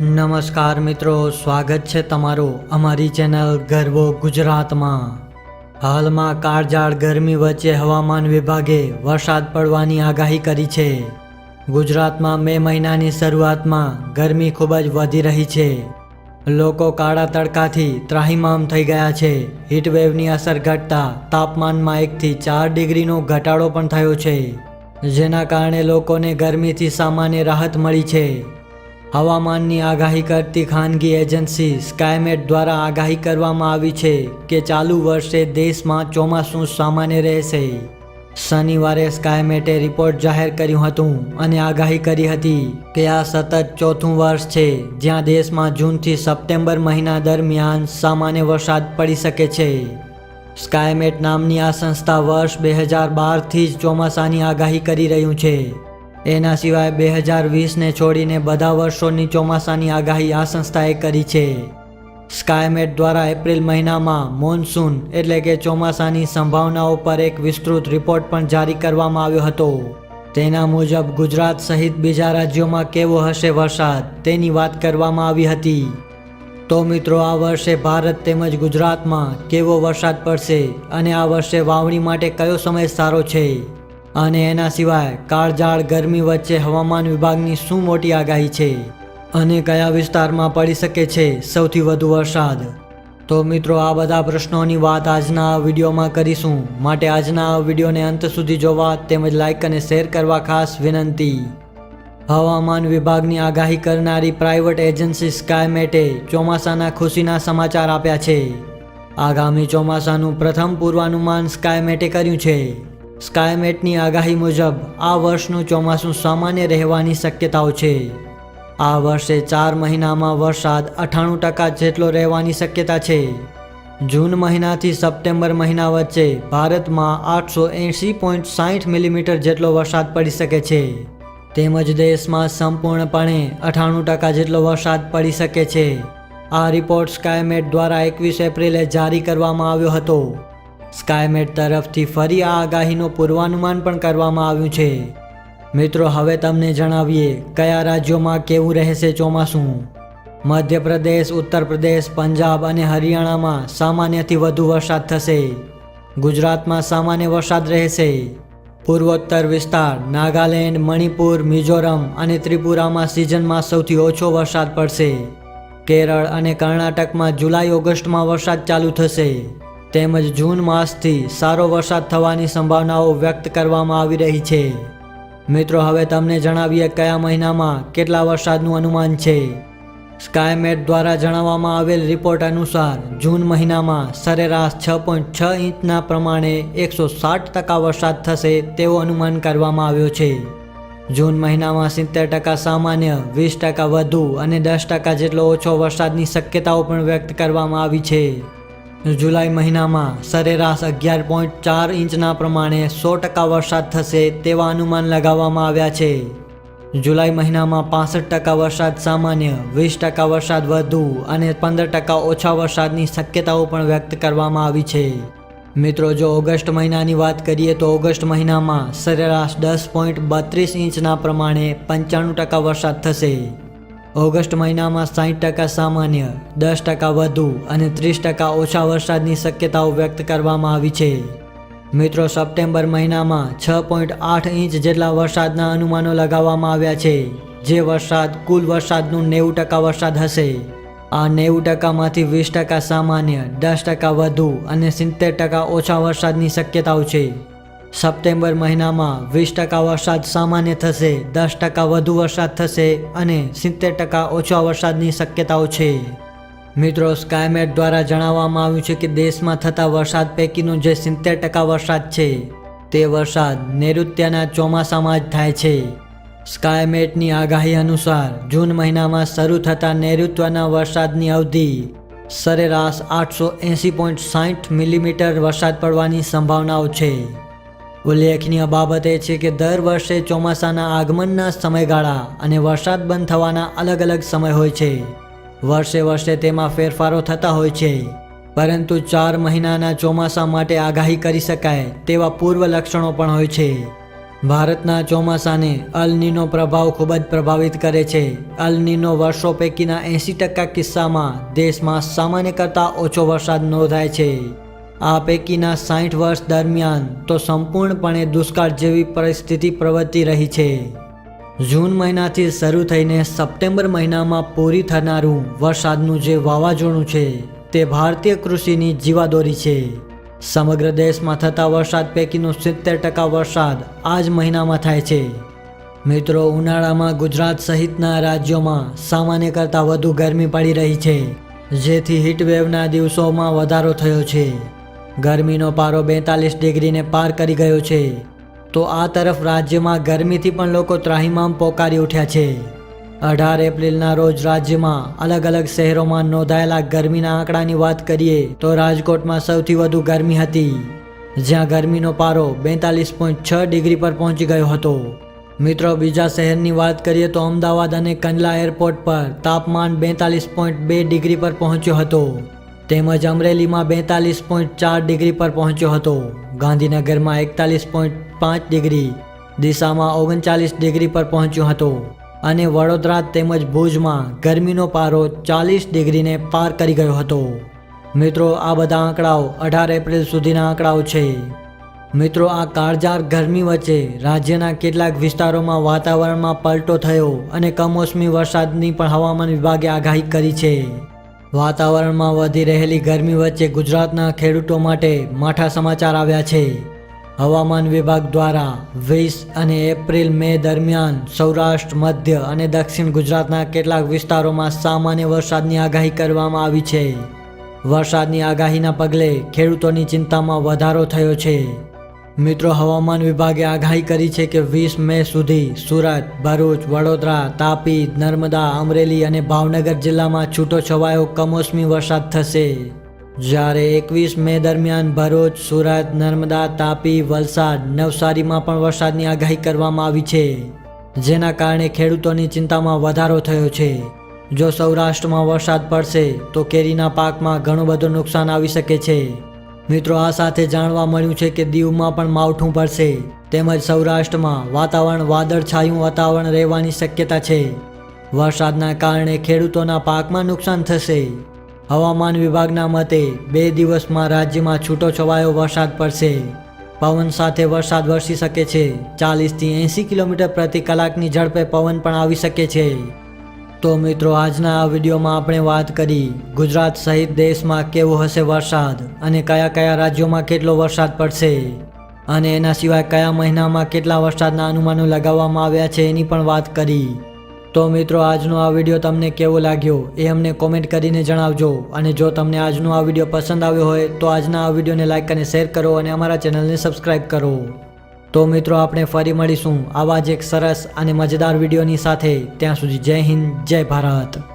નમસ્કાર મિત્રો, સ્વાગત છે તમારું અમારી ચેનલ ગર્વો ગુજરાતમાં. હાલમાં કાળઝાળ ગરમી વચ્ચે હવામાન વિભાગે વરસાદ પડવાની આગાહી કરી છે. ગુજરાતમાં મે મહિનાની શરૂઆતમાં ગરમી ખૂબ જ વધી રહી છે. લોકો કાળા તડકાથી ત્રાહિમામ થઈ ગયા છે. હીટવેવની અસર ઘટતા તાપમાનમાં એકથી ચાર ડિગ્રીનો ઘટાડો પણ થયો છે. જેના કારણે લોકોને ગરમીથી સામાન્ય રાહત મળી છે. હવામાનની આગાહી કરતી ખાનગી એજન્સી સ્કાયમેટ દ્વારા આગાહી કરવામાં આવી છે કે ચાલુ વર્ષે દેશમાં ચોમાસું સામાન્ય રહેશે. શનિવારે સ્કાયમેટે રિપોર્ટ જાહેર કર્યું હતું અને આગાહી કરી હતી કે આ સતત ચોથું વર્ષ છે જ્યાં દેશમાં જૂનથી સપ્ટેમ્બર મહિના દરમિયાન સામાન્ય વરસાદ પડી શકે છે. સ્કાયમેટ નામની આ સંસ્થા વર્ષ બે હજાર બારથી જ ચોમાસાની આગાહી કરી રહ્યું છે. એના સિવાય બે હજાર વીસને છોડીને બધા વર્ષોની ચોમાસાની આગાહી આ સંસ્થાએ કરી છે. સ્કાયમેટ દ્વારા એપ્રિલ મહિનામાં મોન્સૂન એટલે કે ચોમાસાની સંભાવનાઓ પર એક વિસ્તૃત રિપોર્ટ પણ જારી કરવામાં આવ્યો હતો. તેના મુજબ ગુજરાત સહિત બીજા રાજ્યોમાં કેવો હશે વરસાદ તેની વાત કરવામાં આવી હતી. તો મિત્રો, આ વર્ષે ભારત તેમજ ગુજરાતમાં કેવો વરસાદ પડશે અને આ વર્ષે વાવણી માટે કયો સમય સારો છે? અને એના સિવાય કાળઝાળ ગરમી વચ્ચે હવામાન વિભાગની શું મોટી આગાહી છે અને કયા વિસ્તારમાં પડી શકે છે સૌથી વધુ વરસાદ? તો મિત્રો, આ બધા પ્રશ્નોની વાત આજના વિડીયોમાં કરીશું. માટે આજના વિડીયોને અંત સુધી જોવા તેમજ લાઇક અને શેર કરવા ખાસ વિનંતી. હવામાન વિભાગની આગાહી કરનારી પ્રાઇવેટ એજન્સી સ્કાયમેટે ચોમાસાના ખુશીના સમાચાર આપ્યા છે. આગામી ચોમાસાનું પ્રથમ પૂર્વાનુમાન સ્કાયમેટે કર્યું છે. સ્કાયમેટની આગાહી મુજબ, આ વર્ષનું ચોમાસું સામાન્ય રહેવાની શક્યતાઓ છે. આ વર્ષે ચાર મહિનામાં વરસાદ અઠ્ઠાણું ટકા જેટલો રહેવાની શક્યતા છે. જૂન મહિનાથી સપ્ટેમ્બર મહિના વચ્ચે ભારતમાં આઠસો એંશી પોઈન્ટ સાઠ મિલીમીટર જેટલો વરસાદ પડી શકે છે. તેમજ દેશમાં સંપૂર્ણપણે અઠ્ઠાણું ટકા જેટલો વરસાદ પડી શકે છે. આ રિપોર્ટ સ્કાયમેટ દ્વારા એકવીસ એપ્રિલે જારી કરવામાં આવ્યો હતો. સ્કાયમેટ તરફથી ફરી આ આગાહીનું પૂર્વાનુમાન પણ કરવામાં આવ્યું છે. મિત્રો, હવે તમને જણાવીએ કયા રાજ્યોમાં કેવું રહેશે ચોમાસું? મધ્યપ્રદેશ ઉત્તર પ્રદેશ પંજાબ અને હરિયાણામાં સામાન્યથી વધુ વરસાદ થશે. ગુજરાતમાં સામાન્ય વરસાદ રહેશે. પૂર્વોત્તર વિસ્તાર, નાગાલેન્ડ, મણિપુર, મિઝોરમ અને ત્રિપુરામાં સિઝનમાં સૌથી ઓછો વરસાદ પડશે. કેરળ અને કર્ણાટકમાં જુલાઈ ઓગસ્ટમાં વરસાદ ચાલુ થશે. તેમજ જૂન માસથી સારો વરસાદ થવાની સંભાવનાઓ વ્યક્ત કરવામાં આવી રહી છે. મિત્રો, હવે તમને જણાવીએ કયા મહિનામાં કેટલા વરસાદનું અનુમાન છે. સ્કાયમેટ દ્વારા જણાવવામાં આવેલ રિપોર્ટ અનુસાર, જૂન મહિનામાં સરેરાશ છ પોઈન્ટ છ ઇંચના પ્રમાણે એકસો સાઠ ટકા વરસાદ થશે તેવો અનુમાન કરવામાં આવ્યો છે. જૂન મહિનામાં સિત્તેર ટકા સામાન્ય, વીસ ટકા વધુ અને દસ ટકા જેટલો ઓછો વરસાદની શક્યતાઓ પણ વ્યક્ત કરવામાં આવી છે. જુલાઈ મહિનામાં સરેરાશ અગિયાર પોઈન્ટ ચાર ઇંચના પ્રમાણે સો ટકા વરસાદ થશે તેવા અનુમાન લગાવવામાં આવ્યા છે. જુલાઈ મહિનામાં પાસઠ ટકા વરસાદ સામાન્ય, વીસ ટકા વરસાદ વધુ અને પંદર ટકા ઓછા વરસાદની શક્યતાઓ પણ વ્યક્ત કરવામાં આવી છે. મિત્રો, જો ઓગસ્ટ મહિનાની વાત કરીએ તો ઓગસ્ટ મહિનામાં સરેરાશ દસ પોઈન્ટ બત્રીસ ઇંચના પ્રમાણે પંચાણું ટકા વરસાદ થશે. ઓગસ્ટ મહિનામાં સાઠ ટકા સામાન્ય, દસ ટકા વધુ અને ત્રીસ ટકા ઓછા વરસાદની શક્યતાઓ વ્યક્ત કરવામાં આવી છે. મિત્રો, સપ્ટેમ્બર મહિનામાં છ પોઈન્ટ આઠ ઇંચ જેટલા વરસાદના અનુમાનો લગાવવામાં આવ્યા છે. જે વરસાદ, કુલ વરસાદનું નેવું ટકા વરસાદ હશે. આ નેવું ટકામાંથી વીસ ટકા સામાન્ય, દસ ટકા વધુ અને સિત્તેર ટકા ઓછા વરસાદની શક્યતાઓ છે. સપ્ટેમ્બર મહિનામાં વીસ ટકા વરસાદ સામાન્ય થશે, દસ ટકા વધુ વરસાદ થશે અને સિત્તેર ટકા ઓછા વરસાદની શક્યતાઓ છે. મિત્રો સ્કાયમેટ દ્વારા જણાવવામાં આવ્યું છે કે દેશમાં થતા વરસાદ પૈકીનો જે સિત્તેર ટકા વરસાદ છે, તે વરસાદ નૈઋત્યના ચોમાસામાં જ થાય છે. સ્કાયમેટની આગાહી અનુસાર, જૂન મહિનામાં શરૂ થતા નૈઋત્યના વરસાદની અવધિ સરેરાશ આઠસો એંસી પોઈન્ટ સાઠ મિલીમીટર વરસાદ પડવાની સંભાવનાઓ છે. ઉલ્લેખનીય બાબત એ છે કે દર વર્ષે ચોમાસાના આગમનના સમયગાળા અને વરસાદ બંધ થવાના અલગ અલગ સમય હોય છે. વર્ષે વર્ષે તેમાં ફેરફારો થતા હોય છે. પરંતુ ચાર મહિનાના ચોમાસા માટે આગાહી કરી શકાય તેવા પૂર્વ લક્ષણો પણ હોય છે. ભારતના ચોમાસાને અલનીનો પ્રભાવ ખૂબ જ પ્રભાવિત કરે છે. અલનીનો વર્ષો પૈકીના એંસી ટકા કિસ્સામાં દેશમાં સામાન્ય કરતાં ઓછો વરસાદ નોંધાય છે. આ પૈકીના સાઠ વર્ષ દરમિયાન તો સંપૂર્ણપણે દુષ્કાળ જેવી પરિસ્થિતિ પ્રવર્તી રહી છે. જૂન મહિનાથી શરૂ થઈને સપ્ટેમ્બર મહિનામાં પૂરી થનારું વરસાદનું જે વાવાઝોડું છે, તે ભારતીય કૃષિની જીવાદોરી છે. સમગ્ર દેશમાં થતા વરસાદ પૈકીનો સિત્તેર ટકા વરસાદ આ જ મહિનામાં થાય છે. મિત્રો, ઉનાળામાં ગુજરાત સહિતના રાજ્યોમાં સામાન્ય કરતાં વધુ ગરમી પડી રહી છે, જેથી હીટવેવના દિવસોમાં વધારો થયો છે. ગરમીનો પારો બેતાલીસ ડિગ્રીને પાર કરી ગયો છે. તો આ તરફ રાજ્યમાં ગરમીથી પણ લોકો ત્રાહિમામ પોકારી ઉઠ્યા છે. અઢાર એપ્રિલના રોજ રાજ્યમાં અલગ અલગ શહેરોમાં નોંધાયેલા ગરમીના આંકડાની વાત કરીએ તો રાજકોટમાં સૌથી વધુ ગરમી હતી, જ્યાં ગરમીનો પારો બેતાલીસ પોઈન્ટ છ ડિગ્રી પર પહોંચી ગયો હતો. મિત્રો, બીજા શહેરની વાત કરીએ તો અમદાવાદ અને કંડલા એરપોર્ટ પર તાપમાન બેતાલીસ પોઈન્ટ બે ડિગ્રી પર પહોંચ્યો હતો. તેમજ અમરેલીમાં બેતાલીસ પોઈન્ટ ચાર ડિગ્રી પર પહોંચ્યો હતો. ગાંધીનગરમાં એકતાલીસ પોઈન્ટ પાંચ ડિગ્રી દિશામાં ઓગણચાલીસ ડિગ્રી પર પહોંચ્યો હતો અને વડોદરા તેમજ ભુજમાં ગરમીનો પારો ચાલીસ ડિગ્રીને પાર કરી ગયો હતો. મિત્રો, આ બધા આંકડાઓ અઢાર એપ્રિલ સુધીના આંકડાઓ છે. મિત્રો, આ કાળજાર ગરમી વચ્ચે રાજ્યના કેટલાક વિસ્તારોમાં વાતાવરણમાં પલટો થયો અને કમોસમી વરસાદની પણ હવામાન વિભાગે આગાહી કરી છે. વાતાવરણમાં વધી રહેલી ગરમી વચ્ચે ગુજરાતના ખેડૂતો માટે માઠા સમાચાર આવ્યા છે. હવામાન વિભાગ દ્વારા વીસ અને એપ્રિલ મે દરમિયાન સૌરાષ્ટ્ર, મધ્ય અને દક્ષિણ ગુજરાતના કેટલાક વિસ્તારોમાં સામાન્ય વરસાદની આગાહી કરવામાં આવી છે. વરસાદની આગાહીના પગલે ખેડૂતોની ચિંતામાં વધારો થયો છે. મિત્રો, હવામાન વિભાગે આગાહી કરી છે કે વીસ મે સુધી સુરત, ભરૂચ, વડોદરા, તાપી, નર્મદા, અમરેલી અને ભાવનગર જિલ્લામાં છૂટો છવાયો કમોસમી વરસાદ થશે. જ્યારે એકવીસ મે દરમિયાન ભરૂચ, સુરત, નર્મદા, તાપી, વલસાડ, નવસારીમાં પણ વરસાદની આગાહી કરવામાં આવી છે, જેના કારણે ખેડૂતોની ચિંતામાં વધારો થયો છે. જો સૌરાષ્ટ્રમાં વરસાદ પડશે, તો કેરીના પાકમાં ઘણું બધું નુકસાન આવી શકે છે. મિત્રો, આ સાથે જાણવા મળ્યું છે કે દીવમાં પણ માવઠું પડશે તેમજ સૌરાષ્ટ્રમાં વાતાવરણ વાદળછાયું વાતાવરણ રહેવાની શક્યતા છે. વરસાદના કારણે ખેડૂતોના પાકમાં નુકસાન થશે. હવામાન વિભાગના મતે, બે દિવસમાં રાજ્યમાં છૂટો છવાયો વરસાદ પડશે. પવન સાથે વરસાદ વરસી શકે છે. ચાલીસથી એંસી કિલોમીટર પ્રતિ કલાકની ઝડપે પવન પણ આવી શકે છે. તો મિત્રો, આજના આ વિડીયોમાં આપણે વાત કરી ગુજરાત સહિત દેશમાં કેવો હશે વરસાદ અને કયા કયા રાજ્યોમાં કેટલો વરસાદ પડશે અને એના સિવાય કયા મહિનામાં કેટલા વરસાદના અનુમાનો લગાવવામાં આવ્યા છે એની પણ વાત કરી. તો મિત્રો, આજનો આ વીડિયો તમને કેવો લાગ્યો એ અમને કોમેન્ટ કરીને જણાવજો અને જો તમને આજનો આ વીડિયો પસંદ આવ્યો હોય તો આજના આ વિડીયોને લાઇક અને શેર કરો અને અમારા ચેનલને સબસ્ક્રાઈબ કરો. તો મિત્રો આપણે ફરી મળીશું આવા જ એક સરસ અને મજેદાર વિડીયોની સાથે. ત્યાં સુધી જય હિન્દ, જય ભારત.